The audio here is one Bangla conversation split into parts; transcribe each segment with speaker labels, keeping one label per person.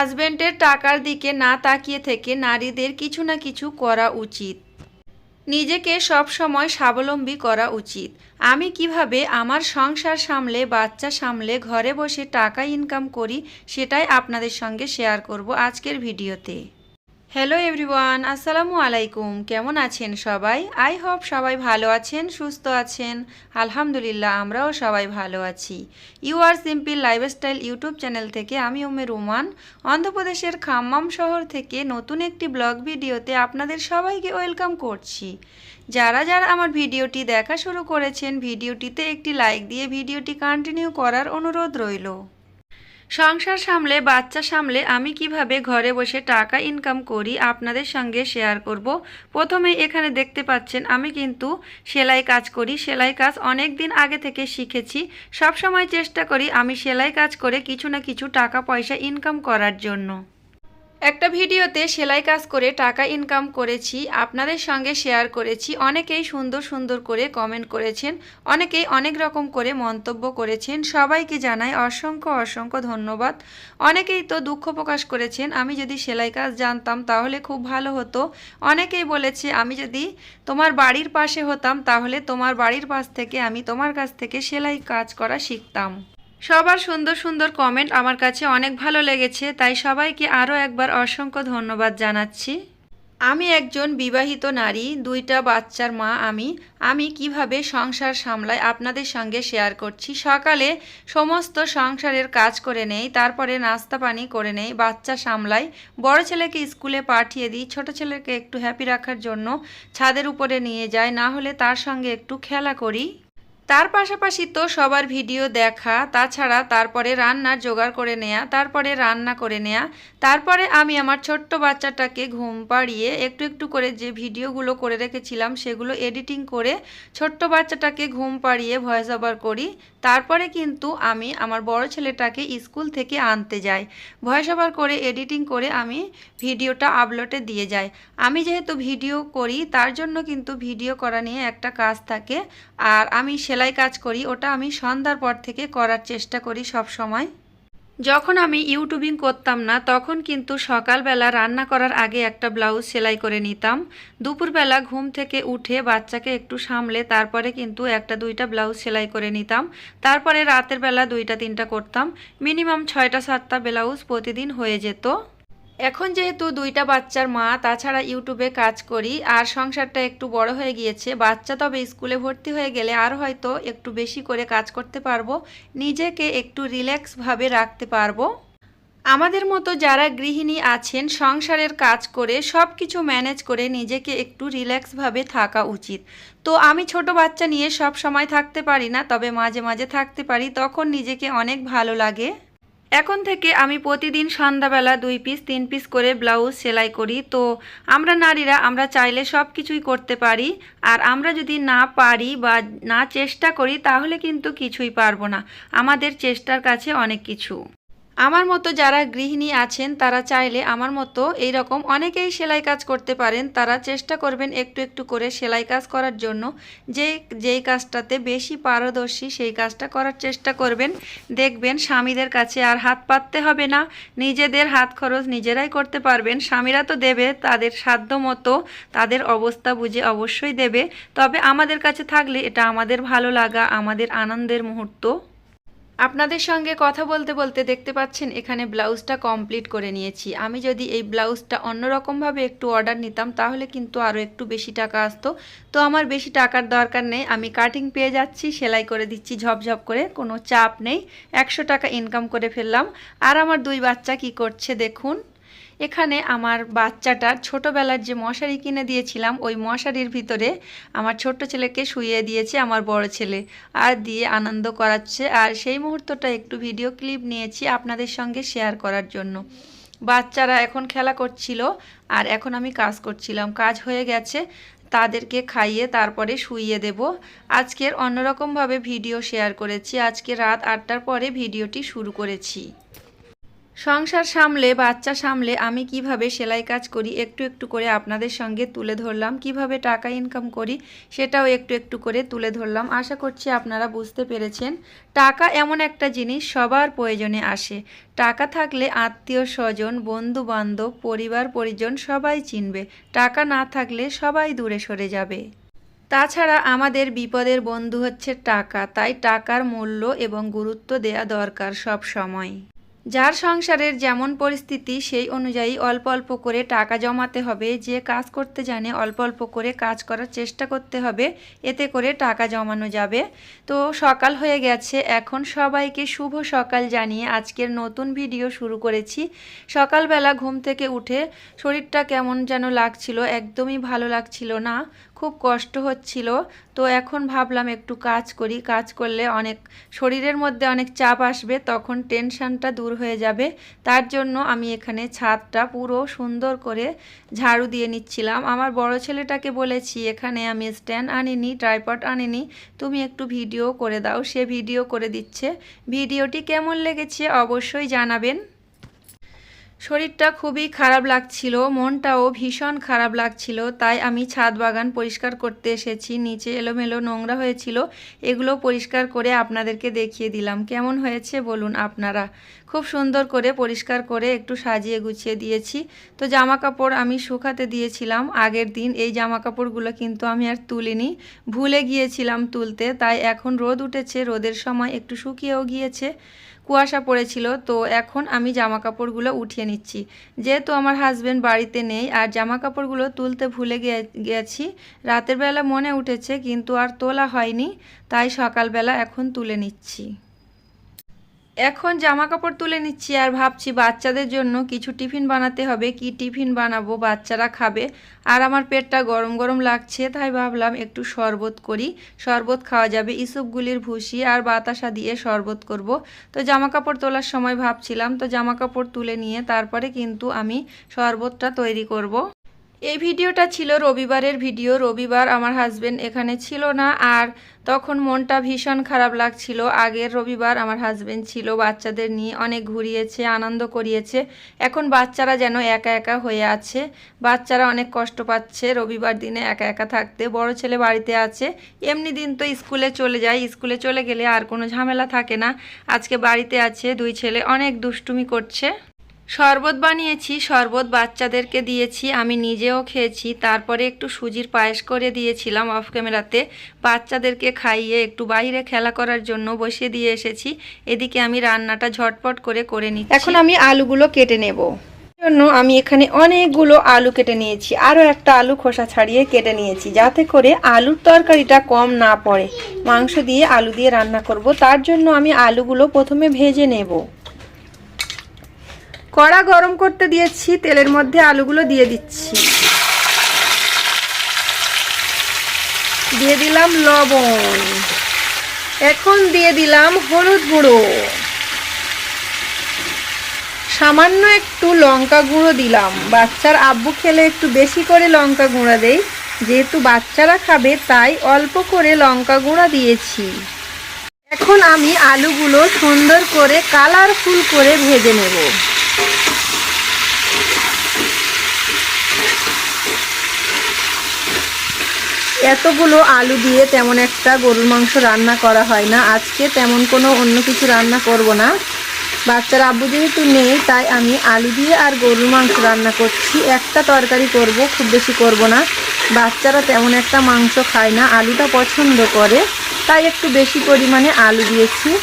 Speaker 1: হাজব্যান্ডের টাকার দিকে না তাকিয়ে থেকে নারীদের কিছু না কিছু করা উচিত। নিজেকে সব সময় স্বাবলম্বী করা উচিত। আমি কীভাবে আমার সংসার সামলে, বাচ্চা সামলে, ঘরে বসে টাকা ইনকাম করি, সেটাই আপনাদের সঙ্গে শেয়ার করব আজকের ভিডিওতে। হ্যালো এভরিওয়ান আসসালামু আলাইকুম কেমন আছেন সবাই? আই হোপ সবাই ভালো আছেন, সুস্থ আছেন। আলহামদুলিল্লাহ, আমরাও সবাই ভালো আছি। You are simple lifestyle YouTube channel থেকে আমি ওমে রুমান। অন্ধ্রপ্রদেশের খাম্মাম শহর থেকে নতুন একটি ব্লগ ভিডিওতে আপনাদের সবাইকে ওয়েলকাম করছি। যারা যারা আমার ভিডিওটি দেখা শুরু করেছেন, ভিডিওটিতে একটি লাইক দিয়ে ভিডিওটি কন্টিনিউ করার অনুরোধ রইল। সংসার সামলে, বাচ্চা সামলে আমি কীভাবে ঘরে বসে টাকা ইনকাম করি আপনাদের সঙ্গে শেয়ার করব? প্রথমে এখানে দেখতে পাচ্ছেন, আমি কিন্তু সেলাই কাজ করি। সেলাই কাজ অনেক দিন আগে থেকে শিখেছি। সব সময় চেষ্টা করি আমি সেলাই কাজ করে কিছু না কিছু টাকা পয়সা ইনকাম করার জন্য। একটা ভিডিওতে সেলাই কাজ করে টাকা ইনকাম করেছি, আপনাদের সঙ্গে শেয়ার করেছি, অনেকেই সুন্দর সুন্দর করে কমেন্ট করেছেন, অনেকেই অনেক রকম করে মন্তব্য করেছেন, সবাইকে জানাই অসংখ্য অসংখ্য ধন্যবাদ। অনেকেই তো দুঃখ প্রকাশ করেছেন, আমি যদি সেলাই কাজ জানতাম তাহলে খুব ভালো হতো। অনেকেই বলেছে, আমি যদি তোমার বাড়ির পাশে হতাম তাহলে তোমার বাড়ির পাশ থেকে আমি তোমার কাছ থেকে সেলাই কাজ করা শিখতাম। সবার সুন্দর সুন্দর কমেন্ট আমার কাছে অনেক ভালো লেগেছে, তাই সবাইকে আরও একবার অসংখ্য ধন্যবাদ জানাচ্ছি। আমি একজন বিবাহিত নারী, দুইটা বাচ্চার মা আমি। আমি কীভাবে সংসার সামলাই আপনাদের সঙ্গে শেয়ার করছি? সকালে সমস্ত সংসারের কাজ করে নেই, তারপরে নাস্তা পানি করে নেই, বাচ্চা সামলাই। বড় ছেলেকে স্কুলে পাঠিয়ে দিই, ছোট ছেলেকে একটু হ্যাপি রাখার জন্য ছাদের উপরে নিয়ে যাই, না হলে তার সঙ্গে একটু খেলা করি। তার পাশাপাশি তো সবার ভিডিও দেখা, তাছাড়া তারপরে রান্নার জোগাড় করে নেয়া, তারপরে রান্না করে নেয়া, তারপরে আমি আমার ছোট্ট বাচ্চাটাকে ঘুম পাড়িয়ে একটু একটু করে যে ভিডিওগুলো করে রেখেছিলাম সেগুলো এডিটিং করে ছোট্ট বাচ্চাটাকে ঘুম পাড়িয়ে ভয়েস ওভার করি। তারপরে কিন্তু আমি আমার বড় ছেলেটাকে স্কুল থেকে আনতে যাই। ভয়েস ওভার করে, এডিটিং করে আমি ভিডিওটা আপলোডে দিয়ে যাই। আমি যেহেতু ভিডিও করি, তার জন্য কিন্তু ভিডিও করা নিয়ে একটা কাজ থাকে। আর আমি সেলাই কাজ করি, ওটা আমি সন্ধ্যার পর থেকে করার চেষ্টা করি সব সময়। যখন আমি ইউটিউবিং করতাম না, তখন কিন্তু সকালবেলা রান্না করার আগে একটা ব্লাউজ সেলাই করে নিতাম। দুপুরবেলা ঘুম থেকে উঠে বাচ্চাকে একটু সামলে তারপরে কিন্তু একটা দুইটা ব্লাউজ সেলাই করে নিতাম। তারপরে রাতের বেলা দুইটা তিনটা করতাম। মিনিমাম ছয়টা সাতটা ব্লাউজ প্রতিদিন হয়ে যেত। এখন যেহেতু দুইটা বাচ্চার মা, তাছাড়া ইউটিউবে কাজ করি, আর সংসারটা একটু বড় হয়ে গিয়েছে, বাচ্চা তবে স্কুলে ভর্তি হয়ে গেলে আর হয়তো একটু বেশি করে কাজ করতে পারব, নিজেকে একটু রিল্যাক্সভাবে রাখতে পারব। আমাদের মতো যারা গৃহিণী আছেন, সংসারের কাজ করে সব কিছু ম্যানেজ করে নিজেকে একটু রিল্যাক্সভাবে থাকা উচিত। তো আমি ছোট বাচ্চা নিয়ে সব সময় থাকতে পারি না, তবে মাঝে মাঝে থাকতে পারি, তখন নিজেকে অনেক ভালো লাগে। এখন থেকে আমি প্রতিদিন সন্ধ্যাবেলা দুই পিস, তিন পিস করে ব্লাউজ সেলাই করি। তো আমরা নারীরা, আমরা চাইলে সব কিছুই করতে পারি। আর আমরা যদি না পারি বা না চেষ্টা করি, তাহলে কিন্তু কিছুই পারব না। আমাদের চেষ্টার কাছে অনেক কিছু। আমার মতো যারা গৃহিণী আছেন, তারা চাইলে আমার মতো এই রকম অনেকেই সেলাই কাজ করতে পারেন। তারা চেষ্টা করবেন একটু একটু করে সেলাই কাজ করার জন্য। যে, যেই কাজটাতে বেশি পারদর্শী, সেই কাজটা করার চেষ্টা করবেন। দেখবেন স্বামীদের কাছে আর হাত পাততে হবে না। নিজেদের হাত খরচ নিজেরাই করতে পারবেন। স্বামীরা তো দেবে, তাদের সাধ্য মতো তাদের অবস্থা বুঝে অবশ্যই দেবে। তবে আমাদের কাছে থাকলে এটা আমাদের ভালো লাগা, আমাদের আনন্দের মুহূর্ত। আপনাদের সঙ্গে কথা বলতে বলতে দেখতে পাচ্ছেন, এখানে ব্লাউজটা কমপ্লিট করে নিয়েছি। আমি যদি এই ব্লাউজটা অন্যরকমভাবে একটু অর্ডার নিতাম, তাহলে কিন্তু আরও একটু বেশি টাকা আসতো। তো আমার বেশি টাকার দরকার নেই, আমি কাটিং পেয়ে যাচ্ছি, সেলাই করে দিচ্ছি, ঝপঝপ করে, কোনো চাপ নেই। একশো টাকা ইনকাম করে ফেললাম। আর আমার দুই বাচ্চা কি করছে দেখুন এখানে আমার বাচ্চাটার ছোটোবেলার যে মশারি কিনে দিয়েছিলাম, ওই মশারির ভিতরে আমার ছোট্ট ছেলেকে শুইয়ে দিয়েছে আমার বড় ছেলে। আর দিয়ে আনন্দ করাচ্ছে। আর সেই মুহূর্তটা একটু ভিডিও ক্লিপ নিয়েছি আপনাদের সঙ্গে শেয়ার করার জন্য। বাচ্চারা এখন খেলা করছিল, আর এখন আমি কাজ করছিলাম। কাজ হয়ে গেছে, তাদেরকে খাইয়ে তারপরে শুইয়ে দেব। আজকের অন্যরকমভাবে ভিডিও শেয়ার করেছি। আজকে রাত আটটার পরে ভিডিওটি শুরু করেছি। সংসার সামলে, বাচ্চা সামলে আমি কীভাবে সেলাই কাজ করি, একটু একটু করে আপনাদের সঙ্গে তুলে ধরলাম। কীভাবে টাকা ইনকাম করি, সেটাও একটু একটু করে তুলে ধরলাম। আশা করছি আপনারা বুঝতে পেরেছেন। টাকা এমন একটা জিনিস, সবার প্রয়োজনে আসে। টাকা থাকলে আত্মীয় স্বজন বন্ধু বান্ধব পরিবার, পরিজন সবাই চিনবে। টাকা না থাকলে সবাই দূরে সরে যাবে। তাছাড়া আমাদের বিপদের বন্ধু হচ্ছে টাকা। তাই টাকার মূল্য এবং গুরুত্ব দেয়া দরকার সব সময়। যার সংসারের যেমন পরিস্থিতি, সেই অনুযায়ী অল্প অল্প করে টাকা জমাতে হবে, যে কাজ করতে জানে অল্প অল্প করে কাজ করার চেষ্টা করতে হবে, এতে করে টাকা জমানো যাবে। তো সকাল হয়ে গেছে, এখন সবাইকে শুভ সকাল জানিয়ে আজকের নতুন ভিডিও শুরু করেছি। সকালবেলা ঘুম থেকে উঠে শরীরটা কেমন যেন লাগছিল, একদমই ভালো লাগছিল না। খুব কষ্ট হচ্ছিল। তো এখন ভাবলাম একটু কাজ করি। কাজ করলে অনেক শরীরের মধ্যে অনেক চাপ আসবে, তখন টেনশনটা দূর হয়ে যাবে। তার জন্য আমি এখানে ছাদটা পুরো সুন্দর করে ঝাড়ু দিয়ে নিচ্ছিলাম। আমার বড় ছেলেটাকে বলেছি, এখানে আমি স্ট্যান্ড আনিনি, ট্রাইপড আনিনি, তুমি একটু ভিডিও করে দাও। সে ভিডিও করে দিচ্ছে। ভিডিওটি কেমন লেগেছে অবশ্যই জানাবেন। শরীরটা খুবই খারাপ লাগছিল, মনটাও ভীষণ খারাপ লাগছিল, তাই আমি ছাদ বাগান পরিষ্কার করতে এসেছি, নিচে এলোমেলো নোংরা হয়েছিল, এগুলো পরিষ্কার করে আপনাদেরকে দেখিয়ে দিলাম। কেমন হয়েছে বলুন আপনারা। খুব সুন্দর করে পরিষ্কার করে একটু সাজিয়ে গুছিয়ে দিয়েছি। তো জামা কাপড় আমি শুকাতে দিয়েছিলাম, আগের দিন এই জামা কাপড়গুলো কিন্তু আমি আর তুলিনি। ভুলে গিয়েছিলাম তুলতে, তাই এখন রোদ উঠেছে, রোদের সময় একটু শুকিয়েও গিয়েছে। কুয়াশা পড়েছিল, তো এখন আমি জামা কাপড়গুলো উঠিয়ে নিচ্ছি। যেহেতু আমার হাজব্যান্ড বাড়িতে নেই, আর জামা কাপড়গুলো তুলতে ভুলে গেছি, রাতের বেলা মনে উঠেছে, কিন্তু আর তোলা হয়নি, তাই সকালবেলা এখন তুলে নিচ্ছি। এখন জামা কাপড় তুলে নিচ্ছি আর ভাবছি বাচ্চাদের জন্য কিছু টিফিন বানাতে হবে। কি টিফিন বানাবো? বাচ্চারা খাবে। আর আমার পেটটা গরম গরম লাগছে, তাই ভাবলাম একটু শরবত করি। শরবত খাওয়া যাবে, ইসুপগুলির ভুসি আর বাতাসা দিয়ে শরবত করব। তো জামা কাপড় তোলার সময় ভাবছিলাম, তো জামা কাপড় তুলে নিয়ে তারপরে কিন্তু আমি শরবতটা তৈরি করব। এই ভিডিওটা ছিল রবিবারের ভিডিও। রবিবার আমার হাজবেন্ড এখানে ছিল না আর তখন মনটা ভীষণ খারাপ লাগছিল। আগের রবিবার আমার হাজবেন্ড ছিল, বাচ্চাদের নিয়ে অনেক ঘুরিয়েছে, আনন্দ করিয়েছে। এখন বাচ্চারা যেন একা একা হয়ে আছে। বাচ্চারা অনেক কষ্ট পাচ্ছে রবিবার দিনে একা একা থাকতে। বড় ছেলে বাড়িতে আছে। এমনি দিন তো স্কুলে চলে যায়। স্কুলে চলে গেলে আর কোনো ঝামেলা থাকে না। আজকে বাড়িতে আছে, দুই ছেলে। অনেক দুষ্টুমি করছে। শরবত বানিয়েছি, শরবত বাচ্চাদেরকে দিয়েছি, আমি নিজেও খেয়েছি, তারপরে একটু সুজির পায়েস করে দিয়েছিলাম অফ ক্যামেরাতে বাচ্চাদেরকে খাইয়ে একটু বাইরে খেলা করার জন্য বসিয়ে দিয়ে এসেছি, এদিকে আমি রান্নাটা ঝটপট করে করে নিচ্ছি। এখন আমি আলুগুলো কেটে নেব। জন্য আমি এখানে অনেকগুলো আলু কেটে নিয়েছি, আরও একটা আলু খোসা ছাড়িয়ে কেটে নিয়েছি, যাতে করে আলুর তরকারিটা কম না পড়ে। মাংস দিয়ে আলু দিয়ে রান্না করব, তার জন্য আমি আলুগুলো প্রথমে ভেজে নেব। কড়া গরম করতে দিয়েছি, তেলের মধ্যে আলুগুলো দিয়ে দিচ্ছি। দিয়ে দিলাম লবণ। এখন দিয়ে দিলাম হলুদ গুঁড়ো। সামান্য একটু লঙ্কা গুঁড়ো দিলাম। বাচ্চার আব্বু খেলে একটু বেশি করে লঙ্কা গুঁড়া দেই। যেহেতু বাচ্চারা খাবে, তাই অল্প করে লঙ্কা গুঁড়া দিয়েছি। এখন আমি আলুগুলো সুন্দর করে কালারফুল করে ভেজে নেব। এতগুলো আলু দিয়ে তেমন একটা গরুর মাংস রান্না করা হয় না। আজকে তেমন কোনো অন্য কিছু রান্না করব না। বাচ্চার আব্বু যেহেতু নেই, তাই আমি আলু দিয়ে আর গরুর মাংস রান্না করছি। একটা তরকারি করব, খুব বেশি করব না। বাচ্চারা তেমন একটা মাংস খায় না, আলুটা পছন্দ করে। তাই একটু বেশি পরিমাণে আলু দিয়েছি।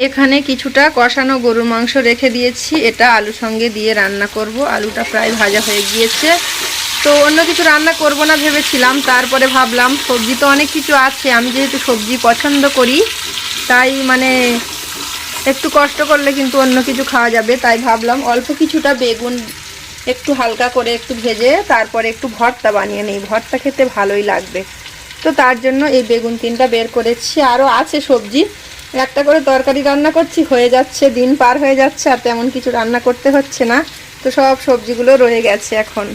Speaker 1: এখানে কিছুটা কষানো গরুর মাংস রেখে দিয়েছি। এটা আলু সঙ্গে দিয়ে রান্না করব। আলুটা প্রায় ভাজা হয়ে গিয়েছে। তো অন্য কিছু রান্না করব না ভেবেছিলাম। তারপরে ভাবলাম, সবজি তো অনেক কিছু আছে। আমি যেহেতু সবজি পছন্দ করি, তাই মানে একটু কষ্ট করলে কিন্তু অন্য কিছু খাওয়া যাবে। তাই ভাবলাম, অল্প কিছুটা বেগুন একটু হালকা করে একটু ভেজে, তারপরে একটু ভর্তা বানিয়ে নিই। ভর্তা খেতে ভালোই লাগবে। তো তার জন্য এই বেগুন তিনটা বের করেছি। আরও আছে সবজি। একটা করে তরকারি রান্না করছি, হয়ে যাচ্ছে, দিন পার হয়ে যাচ্ছে, আর তেমন কিছু রান্না করতে হচ্ছে না। তো সব সবজিগুলো রয়ে গেছে এখন।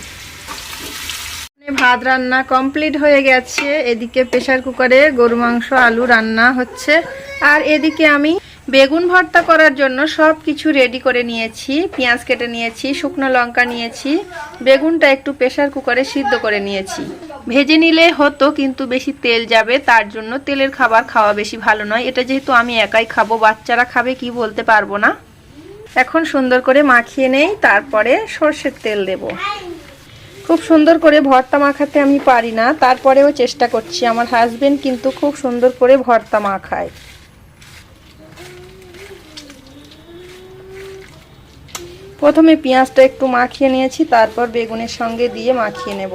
Speaker 1: ভাত রান্না কমপ্লিট হয়ে গেছে। এদিকে প্রেশার কুকারে গরু মাংস, আলু রান্না হচ্ছে। আর এদিকে আমি
Speaker 2: বেগুন ভর্তা করার জন্য সব কিছু রেডি করে নিয়েছি, পেঁয়াজ কেটে নিয়েছি, শুকনো লঙ্কা নিয়েছি, বেগুনটা একটু প্রেশার কুকারে সিদ্ধ করে নিয়েছি। ভেজে নিলে হতো, কিন্তু বেশি তেল যাবে, তার জন্য তেলের খাবার খাওয়া বেশি ভালো নয়। এটা যেহেতু আমি একাই খাব, বাচ্চারা খাবে কি বলতে পারব না। এখন সুন্দর করে মাখিয়ে নেই, তারপরে সর্ষের তেল দেব। খুব সুন্দর করে ভর্তা মাখাতে আমি পারি না, তারপরেও চেষ্টা করছি। আমার হাজবেন্ড কিন্তু খুব সুন্দর করে ভর্তা মাখায়। প্রথমে পেঁয়াজটা একটু মাখিয়ে নিয়েছি, তারপর বেগুনের সঙ্গে দিয়ে মাখিয়ে নেব।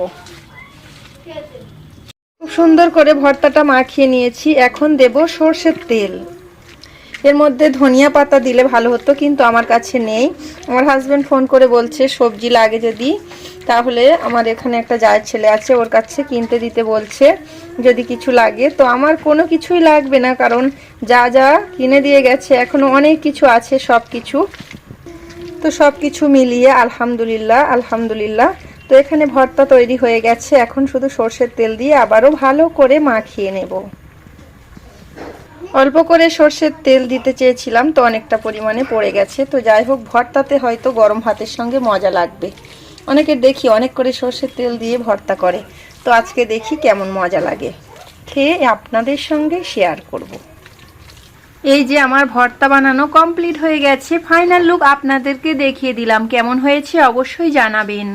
Speaker 2: খুব সুন্দর করে ভর্তাটা মাখিয়ে নিয়েছি। এখন দেব সর্ষের তেল। এর মধ্যে ধনিয়া পাতা দিলে ভালো হতো, কিন্তু আমার কাছে নেই। আমার হাজব্যান্ড ফোন করে বলছে, সবজি লাগে যদি, তাহলে আমার এখানে একটা যায় ছেলে আছে, ওর কাছে কিনতে দিতে বলছে, যদি কিছু লাগে। তো আমার কোনো কিছুই লাগবে না, কারণ যা যা কিনে দিয়ে গেছে, এখনও অনেক কিছু আছে সব কিছু তো সব কিছু মিলিয়ে আলহামদুলিল্লাহ আলহামদুলিল্লাহ। তো এখানে ভর্তা তৈরি হয়ে গেছে, এখন শুধু সর্ষের তেল দিয়ে আবারও ভালো করে মাখিয়ে নেব। অল্প করে সর্ষের তেল দিতে চেয়েছিলাম, তো অনেকটা পরিমাণে পড়ে গেছে। তো যাই হোক, ভর্তাতে হয়তো গরম ভাতের সঙ্গে মজা লাগবে। অনেকে দেখি অনেক করে সর্ষের তেল দিয়ে ভর্তা করে। তো আজকে দেখি কেমন মজা লাগে। খেয়ে আপনাদের সঙ্গে শেয়ার করব। এই যে আমার ভর্তা বানানো কমপ্লিট হয়ে গেছে ফাইনাল লুক আপনাদেরকে দেখিয়ে দিলাম, কেমন হয়েছে অবশ্যই জানাবেন।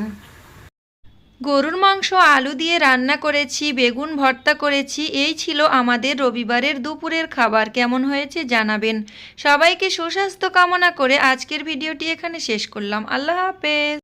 Speaker 2: গরুর মাংস, আলু দিয়ে রান্না করেছি, বেগুন ভর্তা করেছি, এই ছিল আমাদের রবিবারের দুপুরের খাবার, কেমন হয়েছে জানাবেন। সবাইকে সুস্বাস্থ্য কামনা করে আজকের ভিডিওটি এখানে শেষ করলাম, আল্লাহ হাফেজ।